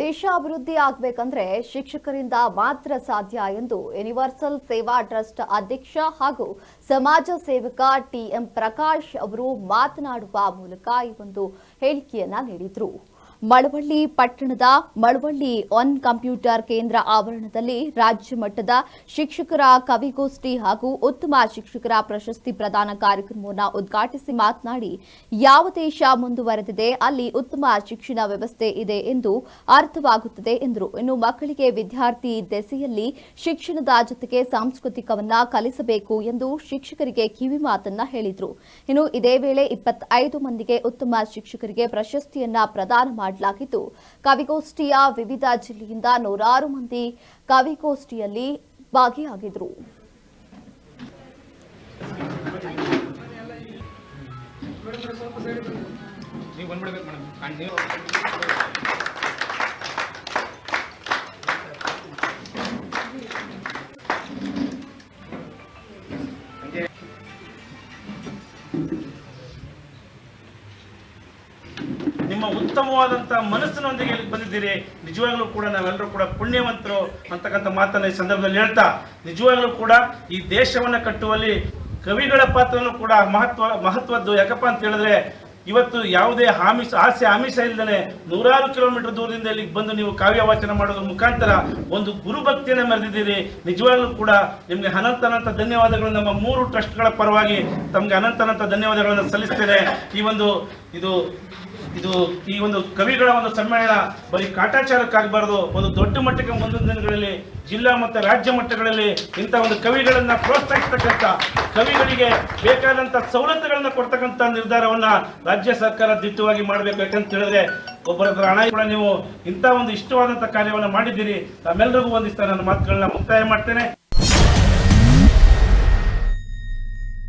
ದೇಶ ಅಭಿವೃದ್ಧಿ ಆಗಬೇಕಂದ್ರೆ ಶಿಕ್ಷಕರಿಂದ ಮಾತ್ರ ಸಾಧ್ಯ ಎಂದು ಯೂನಿವರ್ಸಲ್ ಸೇವಾ ಟ್ರಸ್ಟ್ ಅಧ್ಯಕ್ಷ ಹಾಗೂ ಸಮಾಜ ಸೇವಕ ಟಿಎಂ ಪ್ರಕಾಶ್ ಅವರು ಮಾತನಾಡುವ ಮೂಲಕ ಈ ಒಂದು ಹೇಳಿಕೆಯನ್ನ ನೀಡಿದರು. ಮಳವಳ್ಳಿ ಪಟ್ಟಣದ ಮಳವಳ್ಳಿ ಒನ್ ಕಂಪ್ಯೂಟರ್ ಕೇಂದ್ರ ಆವರಣದಲ್ಲಿ ರಾಜ್ಯ ಮಟ್ಟದ ಶಿಕ್ಷಕರ ಕವಿಗೋಷ್ಠಿ ಹಾಗೂ ಉತ್ತಮ ಶಿಕ್ಷಕರ ಪ್ರಶಸ್ತಿ ಪ್ರದಾನ ಕಾರ್ಯಕ್ರಮವನ್ನು ಉದ್ಘಾಟಿಸಿ ಮಾತನಾಡಿ, ಯಾವ ದೇಶ ಮುಂದುವರೆದಿದೆ, ಅಲ್ಲಿ ಉತ್ತಮ ಶಿಕ್ಷಣ ವ್ಯವಸ್ಥೆ ಇದೆ ಎಂದು ಅರ್ಥವಾಗುತ್ತದೆ ಎಂದರು. ಇನ್ನು ಮಕ್ಕಳಿಗೆ ವಿದ್ಯಾರ್ಥಿ ದೆಸೆಯಲ್ಲಿ ಶಿಕ್ಷಣದ ಜೊತೆಗೆ ಸಾಂಸ್ಕೃತಿಕವನ್ನ ಕಲಿಸಬೇಕು ಎಂದು ಶಿಕ್ಷಕರಿಗೆ ಕಿವಿ ಮಾತನ್ನ ಹೇಳಿದರು. ಇನ್ನು ಇದೇ ವೇಳೆ ಇಪ್ಪತ್ತೈದು ಮಂದಿಗೆ ಉತ್ತಮ ಶಿಕ್ಷಕರಿಗೆ ಪ್ರಶಸ್ತಿಯನ್ನ ಪ್ರದಾನ ಮಾಡಲಾಗಿದ್ದು ಕವಿಗೋಷ್ಠಿಯ ವಿವಿಧ ಜಿಲ್ಲೆಯಿಂದ ನೂರಾರು ಮಂದಿ ಕವಿಗೋಷ್ಠಿಯಲ್ಲಿ ಭಾಗಿಯಾಗಿದ್ರು. Thank ಬಂದ್ಬಿಡ್ಬೇಕು ನಿಮ್ಮ ಉತ್ತಮವಾದಂಥ ಮನಸ್ಸಿನೊಂದಿಗೆ ಇಲ್ಲಿ ಬಂದಿದ್ದೀರಿ. ನಿಜವಾಗ್ಲೂ ಕೂಡ ನಾವೆಲ್ಲರೂ ಕೂಡ ಪುಣ್ಯವಂತರು ಅಂತಕ್ಕಂಥ ಮಾತನ್ನು ಈ ಸಂದರ್ಭದಲ್ಲಿ ಹೇಳ್ತಾ, ನಿಜವಾಗ್ಲೂ ಕೂಡ ಈ ದೇಶವನ್ನ ಕಟ್ಟುವಲ್ಲಿ ಕವಿಗಳ ಪಾತ್ರನೂ ಕೂಡ ಮಹತ್ವ, ಮಹತ್ವದ್ದು. ಯಾಕಪ್ಪ ಅಂತ ಹೇಳಿದ್ರೆ, ಇವತ್ತು ಯಾವುದೇ ಆಮಿಷ ಆಸೆ ಆಮಿಷ ಇಲ್ಲದೆ ನೂರಾರು ಕಿಲೋಮೀಟರ್ ದೂರದಿಂದ ಇಲ್ಲಿಗೆ ಬಂದು ನೀವು ಕಾವ್ಯ ವಾಚನ ಮಾಡೋದ್ರ ಮುಖಾಂತರ ಒಂದು ಗುರುಭಕ್ತಿಯನ್ನು ಮೆರೆದಿದ್ದೀರಿ. ನಿಜವಾಗ್ಲೂ ಕೂಡ ನಿಮಗೆ ಅನಂತ ಅನಂತ ಧನ್ಯವಾದಗಳು. ನಮ್ಮ ಮೂರು ಟ್ರಸ್ಟ್ಗಳ ಪರವಾಗಿ ತಮಗೆ ಅನಂತ ಅನಂತ ಧನ್ಯವಾದಗಳನ್ನು ಸಲ್ಲಿಸ್ತೇನೆ. ಈ ಒಂದು ಇದು ಇದು ಈ ಒಂದು ಕವಿಗಳ ಒಂದು ಸಮ್ಮೇಳನ ಬರೀ ಕಾಟಾಚಾರಕ್ಕಾಗಬಾರ್ದು ಒಂದು ದೊಡ್ಡ ಮಟ್ಟಕ್ಕೆ ಮುಂದಿನ ದಿನಗಳಲ್ಲಿ ಜಿಲ್ಲಾ ಮತ್ತು ರಾಜ್ಯ ಮಟ್ಟಗಳಲ್ಲಿ ಇಂಥ ಒಂದು ಕವಿಗಳನ್ನ ಪ್ರೋತ್ಸಾಹಿಸ್ತಕ್ಕಂಥ ಕವಿಗಳಿಗೆ ಬೇಕಾದಂಥ ಸವಲತ್ತುಗಳನ್ನು ಕೊಡ್ತಕ್ಕಂಥ ನಿರ್ಧಾರವನ್ನ ರಾಜ್ಯ ಸರ್ಕಾರ ದಿಟ್ಟವಾಗಿ ಮಾಡಬೇಕು. ಯಾಕಂತ ಹೇಳಿದ್ರೆ ಒಬ್ಬರ ಹತ್ರ ಹಣ ಕೂಡ ನೀವು ಇಂಥ ಒಂದು ಇಷ್ಟವಾದಂಥ ಕಾರ್ಯವನ್ನು ಮಾಡಿದ್ದೀರಿ ತಮ್ಮೆಲ್ಲರಿಗೂ ಒಂದಿಷ್ಟು ನನ್ನ ಮಾತುಗಳನ್ನ ಮುಕ್ತಾಯ ಮಾಡ್ತೇನೆ.